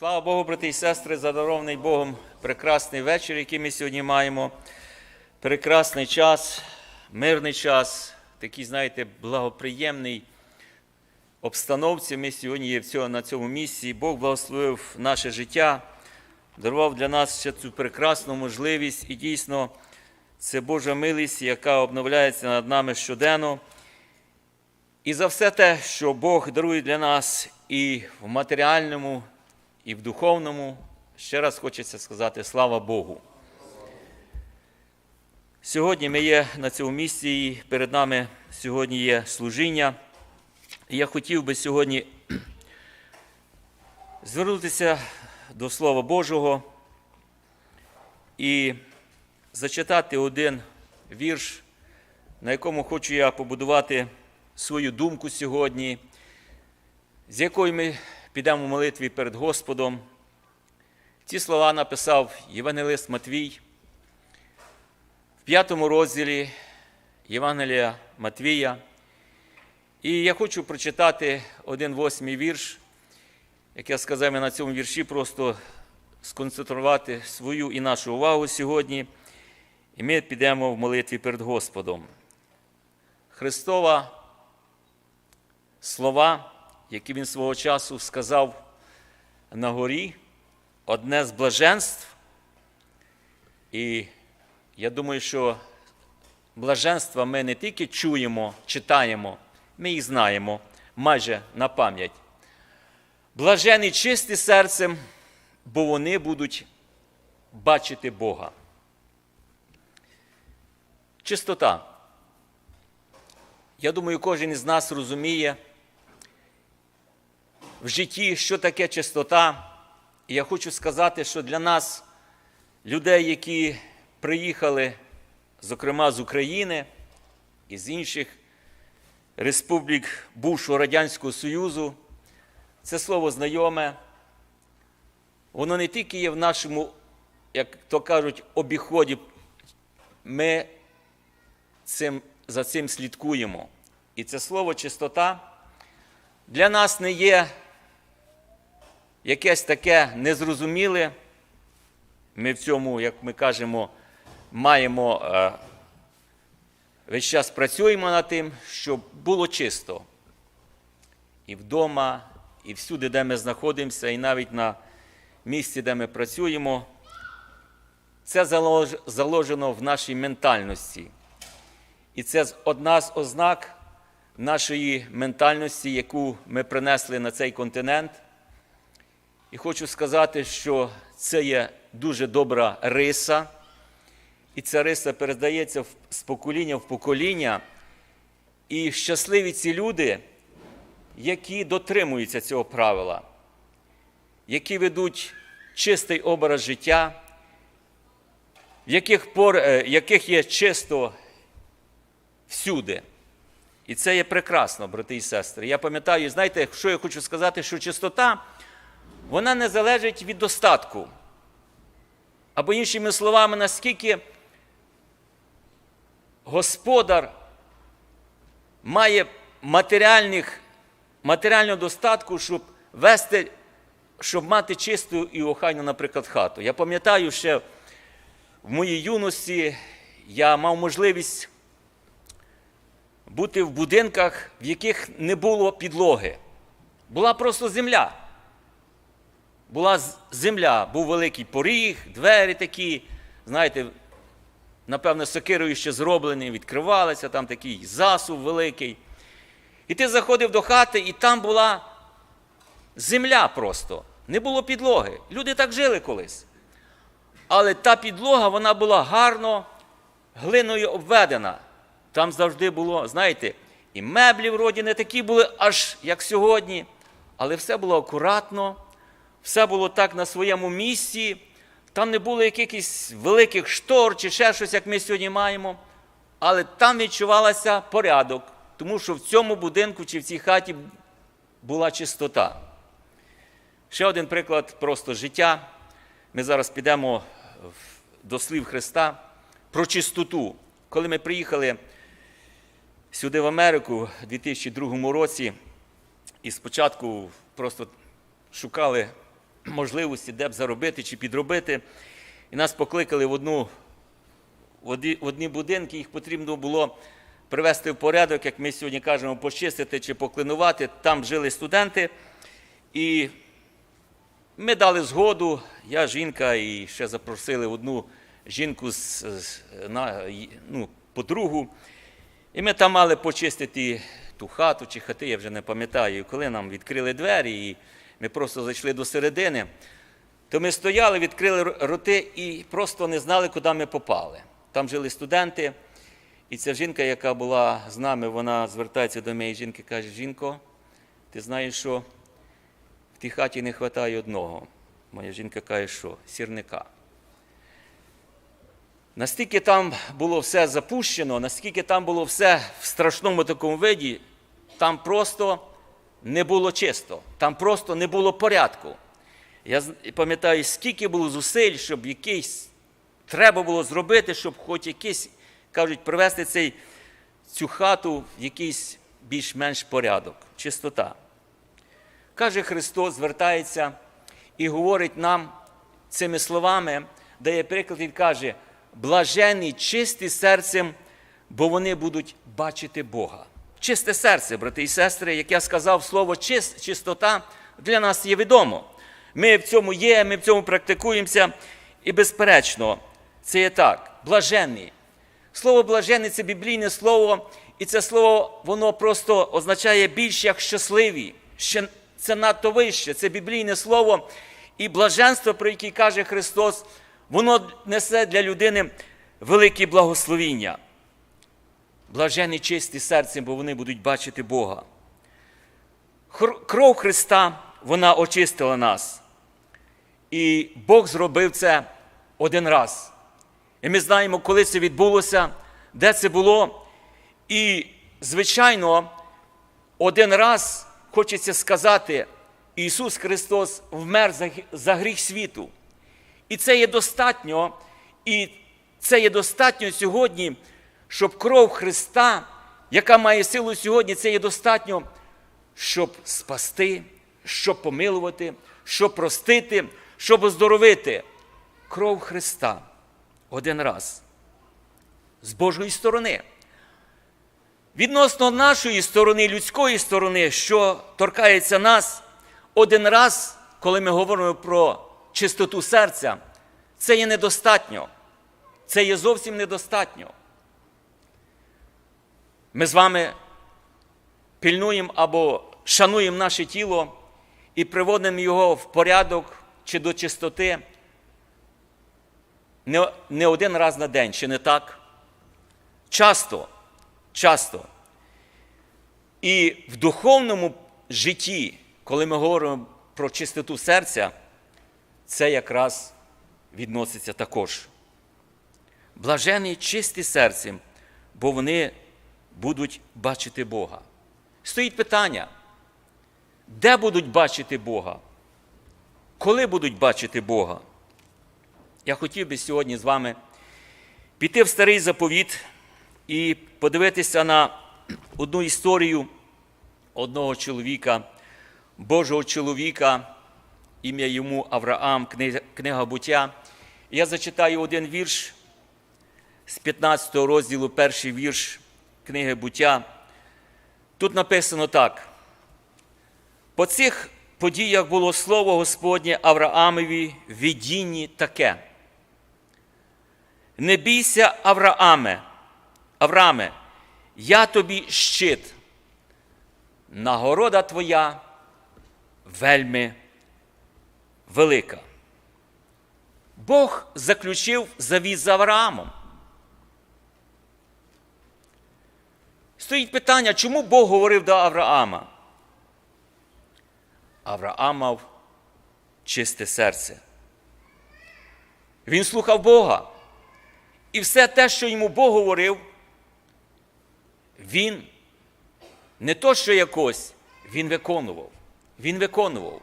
Слава Богу, брати і сестри, задарований Богом прекрасний вечір, який ми сьогодні маємо. Прекрасний час, мирний час, такий, знаєте, благоприємний обстановці. Ми сьогодні є на цьому місці. Бог благословив наше життя, дарував для нас ще цю прекрасну можливість. І дійсно, це Божа милість, яка обновляється над нами щоденно. І за все те, що Бог дарує для нас і в матеріальному, і в духовному, ще раз хочеться сказати слава Богу. Сьогодні ми є на цьому місці, і перед нами сьогодні є служіння. І я хотів би сьогодні звернутися до Слова Божого і зачитати один вірш, на якому хочу я побудувати свою думку сьогодні, з якою ми підемо в молитві перед Господом. Ці слова написав Євангелист Матвій в п'ятому розділі Євангелія Матвія. І я хочу прочитати один восьмий вірш, як я сказав, я на цьому вірші просто сконцентрувати свою і нашу увагу сьогодні. І ми підемо в молитві перед Господом. Христова слова, які він свого часу сказав на горі, одне з блаженств. І я думаю, що блаженства ми не тільки чуємо, читаємо, ми їх знаємо майже на пам'ять. Блажені чисті серцем, бо вони будуть бачити Бога. Чистота. Я думаю, кожен із нас розуміє в житті, що таке чистота. І я хочу сказати, що для нас, людей, які приїхали, зокрема з України і з інших республік бувшого Радянського Союзу, це слово знайоме. Воно не тільки є в нашому, як то кажуть, обіході. Ми цим, за цим слідкуємо. І це слово чистота для нас не є якесь таке незрозуміле. Ми в цьому, як ми кажемо, маємо е, весь час працюємо над тим, щоб було чисто. І вдома, і всюди, де ми знаходимося, і навіть на місці, де ми працюємо. Це заложено в нашій ментальності. І це одна з ознак нашої ментальності, яку ми принесли на цей континент. І хочу сказати, що це є дуже добра риса, і ця риса передається з покоління в покоління. І щасливі ці люди, які дотримуються цього правила, які ведуть чистий образ життя, в яких, пор, е, яких є чисто всюди. І це є прекрасно, брати і сестри. Я пам'ятаю, знаєте, що я хочу сказати, що чистота, вона не залежить від достатку. Або іншими словами, наскільки господар має матеріальних, матеріального достатку, щоб вести, щоб мати чисту і охайну, наприклад, хату. Я пам'ятаю, ще в моїй юності я мав можливість бути в будинках, в яких не було підлоги. Була просто земля. Була земля, був великий поріг, двері такі, знаєте, напевно, сокирою ще зроблені, відкривалися, там такий засув великий. І ти заходив до хати, і там була земля просто. Не було підлоги. Люди так жили колись. Але та підлога, вона була гарно глиною обведена. Там завжди було, знаєте, і меблі вроді не такі були, аж як сьогодні, але все було акуратно, все було так на своєму місці. Там не було якихось великих штор чи ще щось, як ми сьогодні маємо. Але там відчувалося порядок, тому що в цьому будинку чи в цій хаті була чистота. Ще один приклад просто життя. Ми зараз підемо до слів Христа про чистоту. Коли ми приїхали сюди в Америку у 2002 році, і спочатку просто шукали можливості, де б заробити чи підробити. І нас покликали в одну в одні, будинки, їх потрібно було привести в порядок, як ми сьогодні кажемо, почистити чи поклинувати. Там жили студенти. І ми дали згоду, я жінка, і ще запросили одну жінку з, на, ну, подругу. І ми там мали почистити ту хату чи хати, я вже не пам'ятаю. Коли нам відкрили двері, і ми просто зайшли до середини, то ми стояли, відкрили роти і просто не знали, куди ми попали. Там жили студенти, і ця жінка, яка була з нами, вона звертається до моєї жінки, каже: Жінко, ти знаєш, що в тій хаті не вистачає одного. Моя жінка каже, що сірника. Настільки там було все запущено, наскільки там було все в страшному такому виді, там просто не було чисто, там просто не було порядку. Я пам'ятаю, скільки було зусиль, щоб якийсь треба було зробити, щоб хоч якийсь, кажуть, привести цей, цю хату в якийсь більш-менш порядок, чистота. Каже Христос, звертається і говорить нам цими словами, дає приклад і каже: блажені чисті серцем, бо вони будуть бачити Бога. Чисте серце, брати і сестри, як я сказав, слово чис- чистота для нас є відомо. Ми в цьому є, ми в цьому практикуємося, і безперечно, це є так. Блаженний. Слово блаженний це біблійне слово, і це слово воно просто означає більш як щасливі. Ще це надто вище, це біблійне слово. І блаженство, про яке каже Христос, воно несе для людини велике благословіння. Блажені чисті серцем, бо вони будуть бачити Бога. Кров Христа, вона очистила нас. І Бог зробив це один раз. І ми знаємо, коли це відбулося, де це було. І, звичайно, один раз хочеться сказати, Ісус Христос вмер за гріх світу. І це є достатньо, і це є достатньо сьогодні, щоб кров Христа, яка має силу сьогодні, це є достатньо, щоб спасти, щоб помилувати, щоб простити, щоб оздоровити. Кров Христа один раз з Божої сторони. Відносно нашої сторони, людської сторони, що торкається нас, один раз, коли ми говоримо про чистоту серця, це є недостатньо. Це є зовсім недостатньо. Ми з вами пильнуємо або шануємо наше тіло і приводимо його в порядок чи до чистоти не, не один раз на день, чи не так? Часто, часто. І в духовному житті, коли ми говоримо про чистоту серця, це якраз відноситься також. Блажені чисті серцем, бо вони будуть бачити Бога. Стоїть питання, де будуть бачити Бога? Коли будуть бачити Бога? Я хотів би сьогодні з вами піти в старий заповіт і подивитися на одну історію одного чоловіка, Божого чоловіка, ім'я йому Авраам, книга, буття. Я зачитаю один вірш з 15 розділу, перший вірш книги буття. Тут написано так. По цих подіях було слово Господнє Авраамові в видінні таке. Не бійся, Аврааме, Аврааме, я тобі щит, нагорода твоя вельми велика. Бог заключив завіт з Авраамом. Стоїть питання, чому Бог говорив до Авраама? Авраам мав чисте серце. Він слухав Бога. І все те, що йому Бог говорив, він не то, що якось, він виконував. Він виконував.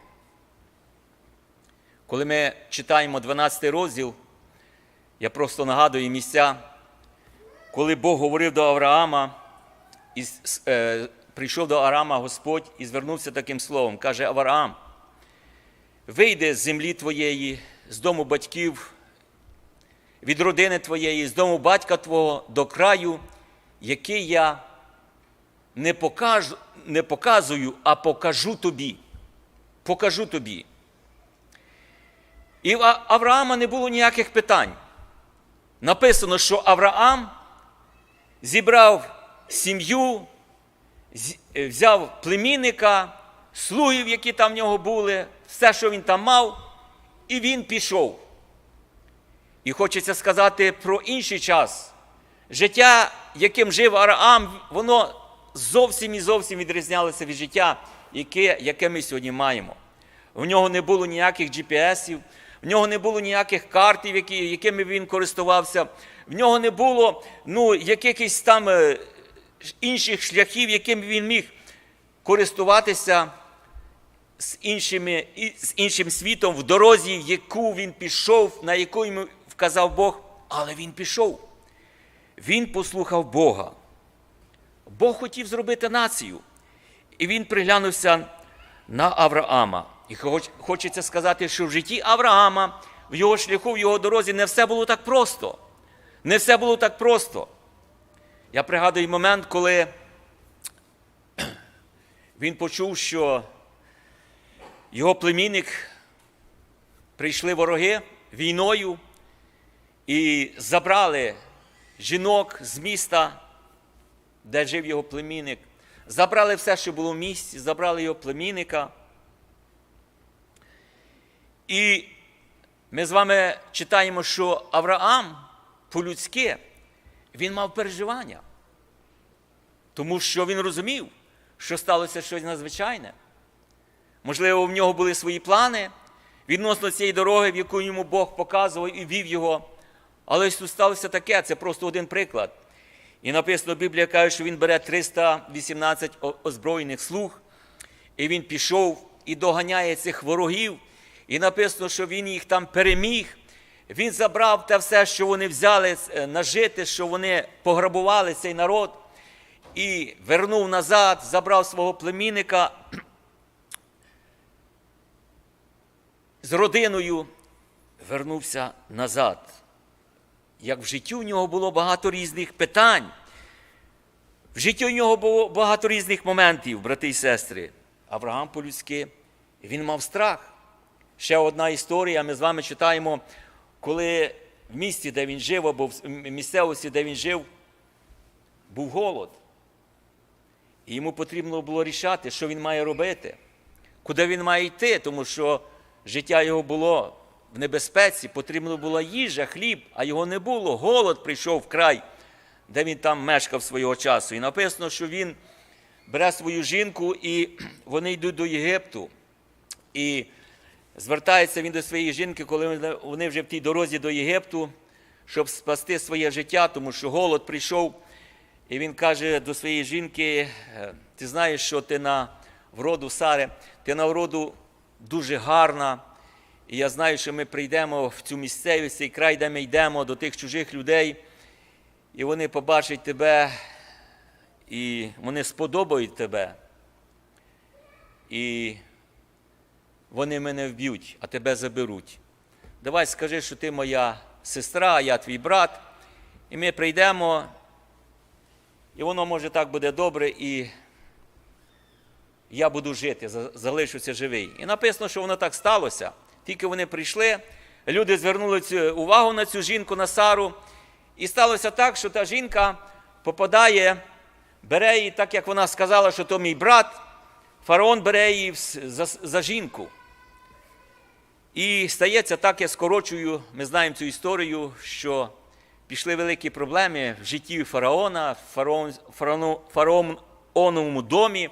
Коли ми читаємо 12 розділ, я просто нагадую місця, коли Бог говорив до Авраама, і е, прийшов до Авраама Господь і звернувся таким словом, каже Авраам, вийди з землі твоєї, з дому батьків, від родини твоєї, з дому батька твого до краю, який я не, покажу, не показую, а покажу тобі. Покажу тобі. І в Авраама не було ніяких питань. Написано, що Авраам зібрав сім'ю, е, взяв племінника, слугів, які там в нього були, все, що він там мав, і він пішов. І хочеться сказати про інший час. Життя, яким жив Авраам, воно зовсім і зовсім відрізнялося від життя, яке, яке ми сьогодні маємо. В нього не було ніяких GPS-ів, в нього не було ніяких картів, які, якими він користувався, в нього не було ну, якихось там е, інших шляхів, якими він міг користуватися з, іншими, з іншим світом в дорозі, яку він пішов, на яку йому вказав Бог, але він пішов. Він послухав Бога. Бог хотів зробити націю. І він приглянувся на Авраама. І хоч- хочеться сказати, що в житті Авраама, в його шляху, в його дорозі не все було так просто. Не все було так просто. Я пригадую момент, коли він почув, що його племінник прийшли вороги війною і забрали жінок з міста, де жив його племінник. Забрали все, що було в місті, забрали його племінника. І ми з вами читаємо, що Авраам по-людськи він мав переживання, тому що він розумів, що сталося щось надзвичайне. Можливо, в нього були свої плани відносно цієї дороги, в яку йому Бог показував і вів його. Але тут сталося таке, це просто один приклад. І написано, Біблія каже, що він бере 318 озброєних слуг, і він пішов і доганяє цих ворогів. І написано, що він їх там переміг. Він забрав те все, що вони взяли е, нажити, що вони пограбували цей народ, і вернув назад, забрав свого племінника з родиною, вернувся назад як в житті у нього було багато різних питань. В житті у нього було багато різних моментів, брати і сестри. Авраам по-людськи, він мав страх. Ще одна історія, ми з вами читаємо, коли в місті, де він жив, або в місцевості, де він жив, був голод. І йому потрібно було рішати, що він має робити, куди він має йти, тому що життя його було в небезпеці, потрібна була їжа, хліб, а його не було. Голод прийшов в край, де він там мешкав свого часу. І написано, що він бере свою жінку, і вони йдуть до Єгипту. І звертається він до своєї жінки, коли вони- вже в тій дорозі до Єгипту, щоб спасти своє життя, тому що голод прийшов. І він каже до своєї жінки: «Е, ти знаєш, що ти на вроду Сари, ти на вроду дуже гарна. І я знаю, що ми прийдемо в цю місцевість, цей край, де ми йдемо до тих чужих людей, і вони побачать тебе, і вони сподобають тебе. І вони мене вб'ють, а тебе заберуть. Давай скажи, що ти моя сестра, а я твій брат, і ми прийдемо, і воно може так буде добре, і я буду жити, залишуся живий. І написано, що воно так сталося. Тільки вони прийшли, люди звернули увагу на цю жінку, на Сару, і сталося так, що та жінка попадає, бере її, так як вона сказала, що то мій брат, фараон бере її за, за жінку. І стається так, я скорочую, ми знаємо цю історію, що пішли великі проблеми в житті фараона, в фараон, фараоновому домі.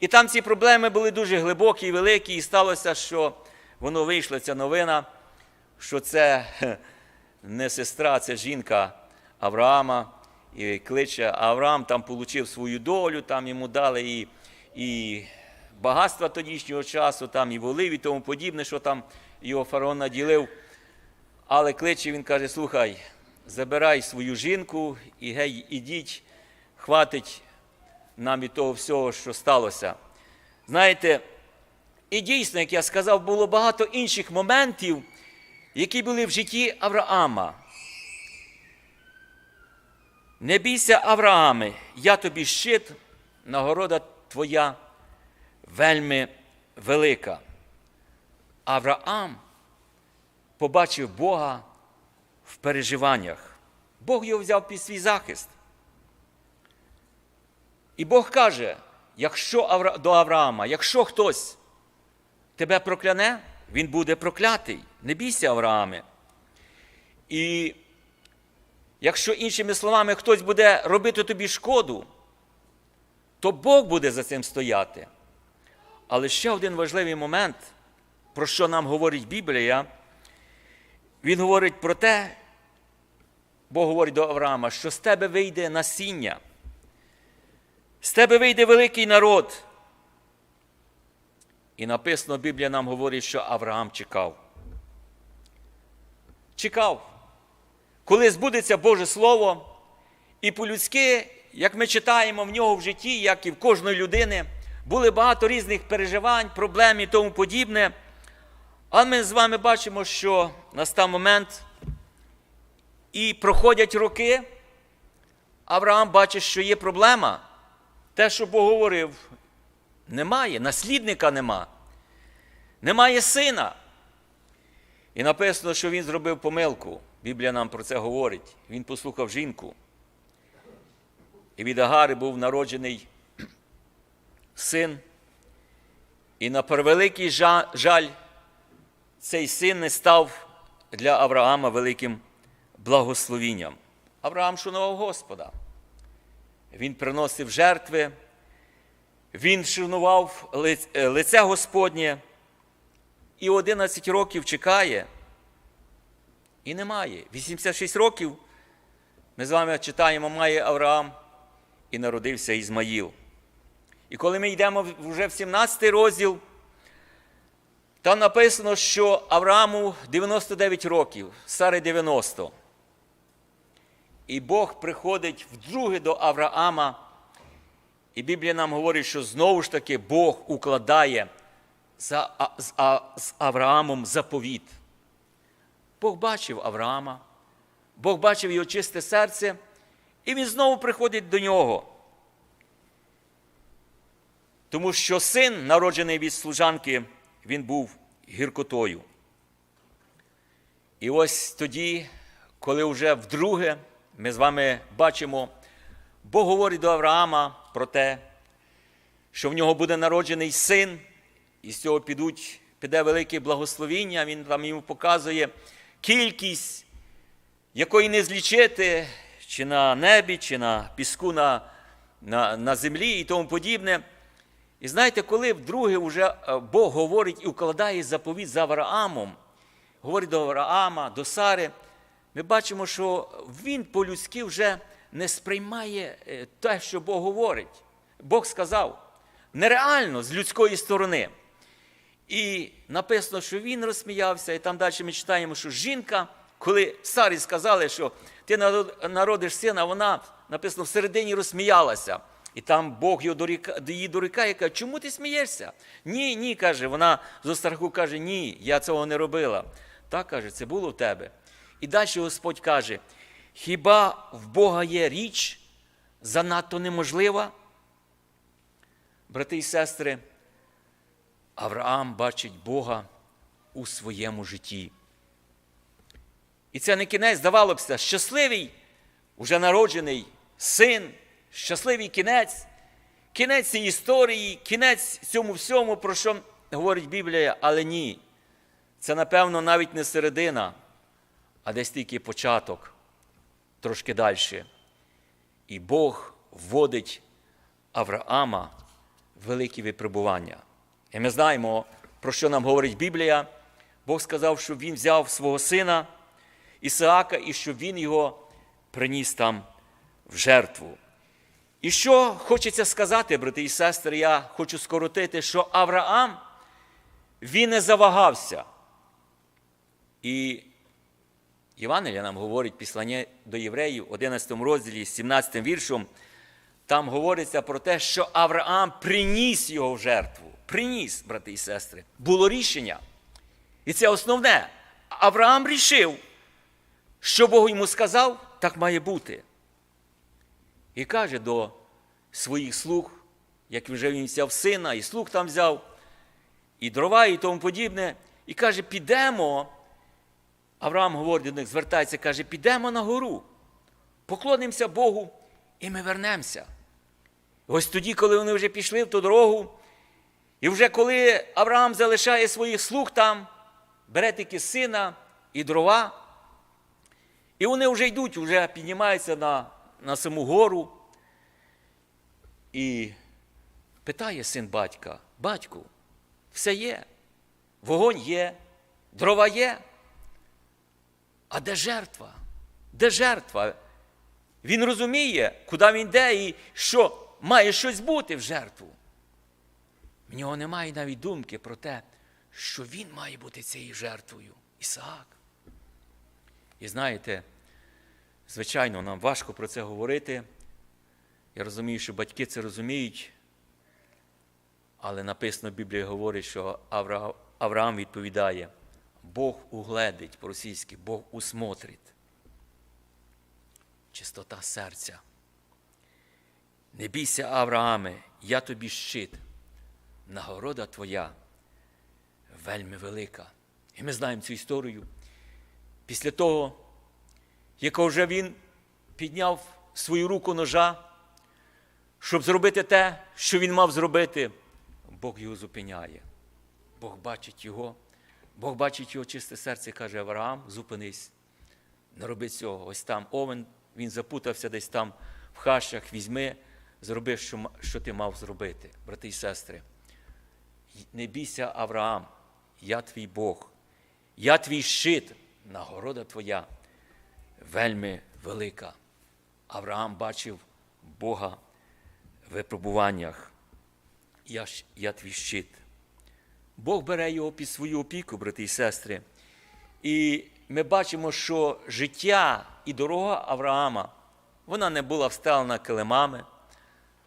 І там ці проблеми були дуже глибокі і великі, і сталося, що воно вийшла ця новина, що це не сестра, це жінка Авраама. І кличе, Авраам там отримав свою долю, там йому дали і, і багатства тодішнього часу, там і воли і тому подібне, що там його фараон наділив. Але кличе, він каже: слухай, забирай свою жінку і гей, ідіть, хватить нам від того всього, що сталося. Знаєте, І дійсно, як я сказав, було багато інших моментів, які були в житті Авраама. Не бійся, Аврааме, я тобі щит, нагорода твоя вельми велика. Авраам побачив Бога в переживаннях. Бог його взяв під свій захист. І Бог каже, якщо до Авраама, якщо хтось тебе прокляне, він буде проклятий. Не бійся, Аврааме. І якщо іншими словами хтось буде робити тобі шкоду, то Бог буде за цим стояти. Але ще один важливий момент, про що нам говорить Біблія, він говорить про те, Бог говорить до Авраама, що з тебе вийде насіння, з тебе вийде великий народ. І написано, Біблія нам говорить, що Авраам чекав. Чекав, коли збудеться Боже Слово, і по-людськи, як ми читаємо в нього в житті, як і в кожної людини, були багато різних переживань, проблем і тому подібне. Але ми з вами бачимо, що настав момент, і проходять роки, Авраам бачить, що є проблема. Те, що Бог говорив, немає, наслідника нема, немає сина. І написано, що він зробив помилку. Біблія нам про це говорить. Він послухав жінку. І від Агари був народжений син. І на превеликий жаль, цей син не став для Авраама великим благословінням. Авраам шанував Господа. Він приносив жертви, він шанував лице Господнє і 11 років чекає. І немає. 86 років ми з вами читаємо, має Авраам і народився Ізмаїл. І коли ми йдемо вже в 17 розділ, там написано, що Аврааму 99 років, Сари 90. І Бог приходить вдруге до Авраама. І Біблія нам говорить, що знову ж таки Бог укладає за, з, а, з Авраамом заповіт. Бог бачив Авраама, Бог бачив його чисте серце, і він знову приходить до нього. Тому що син, народжений від служанки, він був гіркотою. І ось тоді, коли вже вдруге ми з вами бачимо, Бог говорить до Авраама про те, що в нього буде народжений син, і з цього підуть, піде велике благословіння, він там йому показує кількість, якої не злічити, чи на небі, чи на піску на, на, на землі і тому подібне. І знаєте, коли вдруге вже Бог говорить і укладає заповідь за Авраамом, говорить до Авраама, до Сари, ми бачимо, що він по-людськи вже не сприймає те, що Бог говорить. Бог сказав, нереально з людської сторони. І написано, що він розсміявся, і там далі ми читаємо, що жінка, коли Сарі сказали, що ти народиш сина, вона написано всередині розсміялася. І там Бог її дорікає, каже, чому ти смієшся? Ні, ні, каже, вона з страху каже, ні, я цього не робила. Так каже, це було в тебе. І далі Господь каже: хіба в Бога є річ занадто неможлива? Брати і сестри, Авраам бачить Бога у своєму житті. І це не кінець, здавалося, щасливий, уже народжений син, щасливий кінець, кінець цієї історії, кінець цьому всьому, про що говорить Біблія, але ні. Це, напевно, навіть не середина, а десь тільки початок, трошки далі. І Бог вводить Авраама в великі випробування. І ми знаємо, про що нам говорить Біблія. Бог сказав, що Він взяв свого сина Ісаака і що Він його приніс там в жертву. І що хочеться сказати, брати і сестри, я хочу скоротити, що Авраам, він не завагався. І Євангелія нам говорить післання до євреїв, 11 розділі, 17 віршом, там говориться про те, що Авраам приніс його в жертву. приніс, брати і сестри. Було рішення. І це основне. Авраам рішив, що Бог йому сказав, так має бути. І каже до своїх слуг, як вже він взяв сина, і слуг там взяв, і дрова, і тому подібне. І каже, підемо. Авраам говорить до них, звертається, каже, підемо на гору, поклонимося Богу, і ми вернемося. Ось тоді, коли вони вже пішли в ту дорогу, і вже коли Авраам залишає своїх слуг там, бере тільки сина і дрова, і вони вже йдуть, вже піднімаються на, на саму гору. І питає син батька: батьку, все є, вогонь є, дрова є. А де жертва? Де жертва? Він розуміє, куди він йде і що має щось бути в жертву. В нього немає навіть думки про те, що він має бути цією жертвою. Ісаак. І знаєте, звичайно, нам важко про це говорити. Я розумію, що батьки це розуміють, але написано в Біблії говорить, що Авра... Авраам відповідає, Бог угледить по-російськи, Бог усмотрить. Чистота серця. Не бійся, Аврааме, я тобі щит, нагорода твоя вельми велика. І ми знаємо цю історію. Після того, як вже він підняв свою руку ножа, щоб зробити те, що він мав зробити, Бог його зупиняє. Бог бачить його, Бог бачить його чисте серце і каже, Авраам, зупинись, не роби цього. Ось там овен, він запутався десь там в хащах, візьми, зроби, що, що ти мав зробити, брати і сестри. Не бійся, Авраам, я твій Бог, я твій щит, нагорода твоя вельми велика. Авраам бачив Бога в випробуваннях. Я, я твій щит. Бог бере його під свою опіку, брати і сестри. І ми бачимо, що життя і дорога Авраама, вона не була встелена килимами.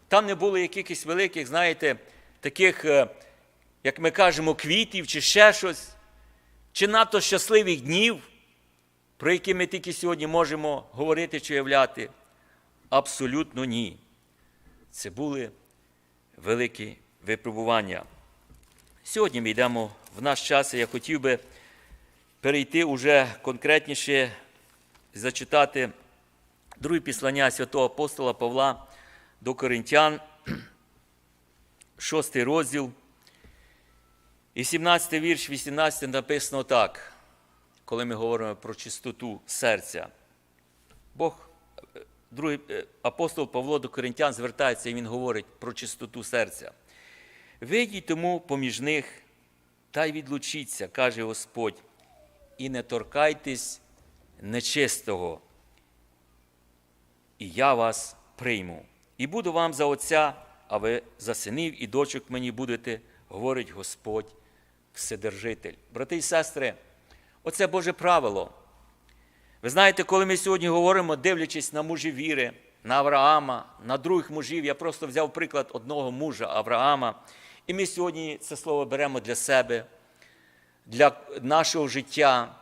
Там не було якихось великих, знаєте, таких, е, як ми кажемо, квітів чи ще щось, чи надто щасливих днів, про які ми тільки сьогодні можемо говорити чи уявляти. Абсолютно ні. Це були великі випробування. Сьогодні ми йдемо в наш час, і я хотів би перейти уже конкретніше, зачитати друге післання святого апостола Павла до Коринтян, 6 розділ. І 17 вірш, 18 написано так, коли ми говоримо про чистоту серця. Бог, е, другий е, апостол Павло до Коринтян звертається і він говорить про чистоту серця. Вийдіть тому поміж них та й відлучіться, каже Господь, і не торкайтесь нечистого, і я вас прийму. І буду вам за отця, а ви за синів і дочок мені будете, говорить Господь Вседержитель. Брати і сестри, оце Боже правило. Ви знаєте, коли ми сьогодні говоримо, дивлячись на мужі віри, на Авраама, на других мужів, я просто взяв приклад одного мужа Авраама. І ми сьогодні це слово беремо для себе, для нашого життя,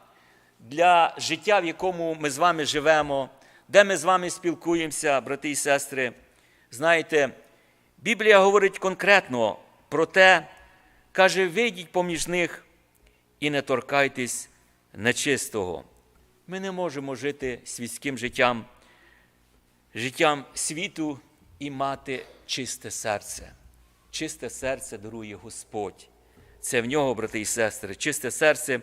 для життя, в якому ми з вами живемо, де ми з вами спілкуємося, брати і сестри. Знаєте, Біблія говорить конкретно про те, каже, вийдіть поміж них і не торкайтесь нечистого. Ми не можемо жити світським життям, життям світу і мати чисте серце. Чисте серце дарує Господь. Це в нього, брати і сестри, чисте серце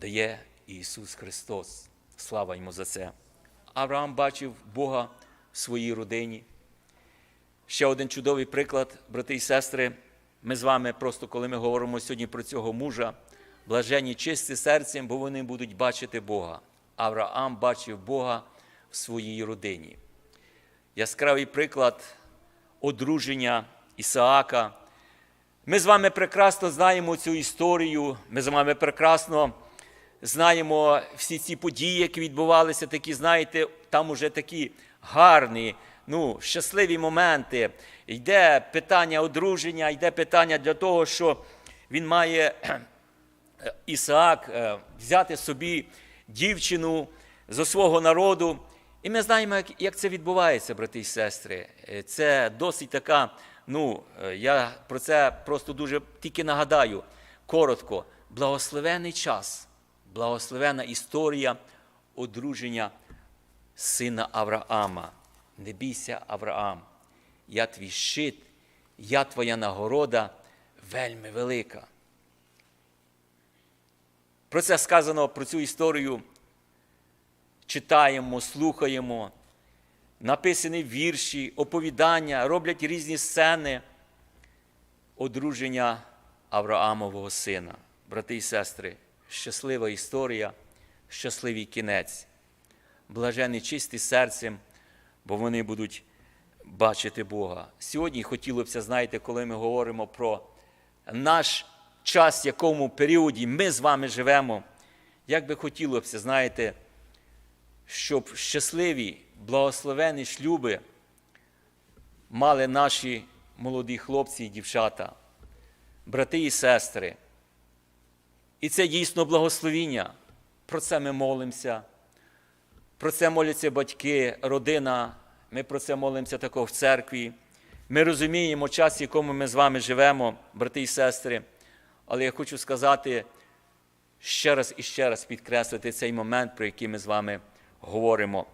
дає Ісус Христос. Слава йому за це. Авраам бачив Бога в своїй родині. Ще один чудовий приклад, брати і сестри. Ми з вами просто, коли ми говоримо сьогодні про цього мужа, блажені чисті серцем, бо вони будуть бачити Бога. Авраам бачив Бога в своїй родині. Яскравий приклад одруження Ісаака. Ми з вами прекрасно знаємо цю історію, ми з вами прекрасно знаємо всі ці події, які відбувалися, такі, знаєте, там уже такі гарні, ну, щасливі моменти, йде питання одруження, йде питання для того, що він має Ісаак е, взяти собі дівчину зі свого народу. І ми знаємо, як, це відбувається, брати і сестри. Е, Це досить така, ну, е, я про це просто дуже тільки нагадаю коротко. Благословений час, благословена історія одруження сина Авраама. Не бійся, Авраам, я твій щит, я твоя нагорода вельми велика. Про це сказано, про цю історію читаємо, слухаємо, написані вірші, оповідання, роблять різні сцени одруження Авраамового сина. Брати і сестри, щаслива історія, щасливий кінець, блажені чисті серцем, бо вони будуть бачити Бога. Сьогодні хотілося б, знаєте, коли ми говоримо про наш час, в якому періоді ми з вами живемо, як би хотілося знаєте, щоб щасливі, благословені шлюби мали наші молоді хлопці і дівчата, брати і сестри. І це дійсно благословіння. Про це ми молимося. Про це моляться батьки, родина. Ми про це молимося також в церкві. Ми розуміємо час, в якому ми з вами живемо, брати і сестри. Але я хочу сказати ще раз і ще раз підкреслити цей момент, про який ми з вами говоримо.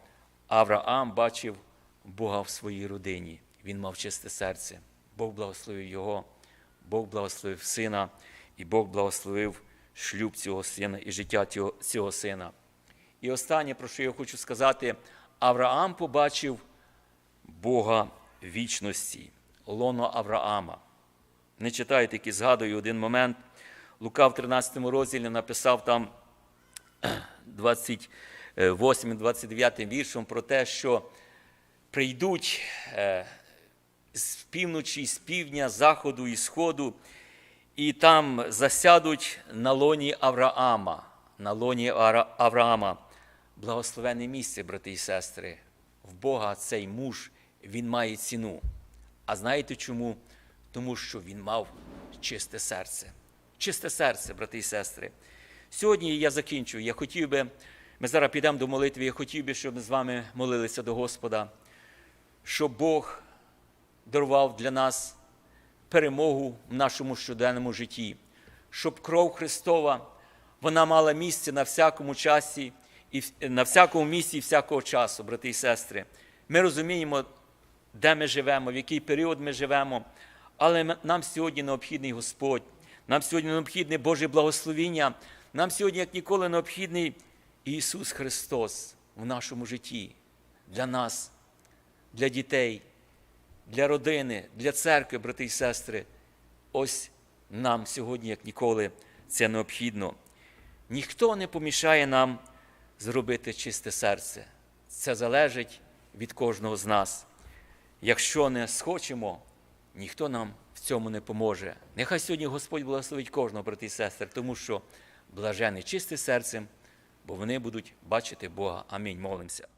Авраам бачив Бога в своїй родині. Він мав чисте серце. Бог благословив його, Бог благословив сина, і Бог благословив шлюб цього сина і життя цього, сина. І останнє, про що я хочу сказати, Авраам побачив Бога вічності, лоно Авраама. Не читаю, тільки згадую один момент. Лука в 13 розділі написав там 28-29 віршом про те, що прийдуть е, з півночі, з півдня, заходу і сходу, і там засядуть на лоні Авраама, на лоні Авраама. Благословенне місце, брати і сестри. В Бога цей муж, він має ціну. А знаєте чому? Тому що він мав чисте серце. Чисте серце, брати і сестри. Сьогодні я закінчую. Я хотів би, ми зараз підемо до молитви, я хотів би, щоб ми з вами молилися до Господа, щоб Бог дарував для нас перемогу в нашому щоденному житті, щоб кров Христова вона мала місце на всякому часі і на всякому місці і всякого часу, брати і сестри. Ми розуміємо, де ми живемо, в який період ми живемо, але нам сьогодні необхідний Господь, нам сьогодні необхідне Боже благословіння, нам сьогодні, як ніколи, необхідний Ісус Христос в нашому житті для нас, для дітей, для родини, для церкви, брати і сестри. Ось нам сьогодні, як ніколи, це необхідно. Ніхто не помішає нам зробити чисте серце. Це залежить від кожного з нас. Якщо не схочемо, ніхто нам в цьому не поможе. Нехай сьогодні Господь благословить кожного, брати і сестер, тому що блажений чисте серцем, бо вони будуть бачити Бога. Амінь. Молимося.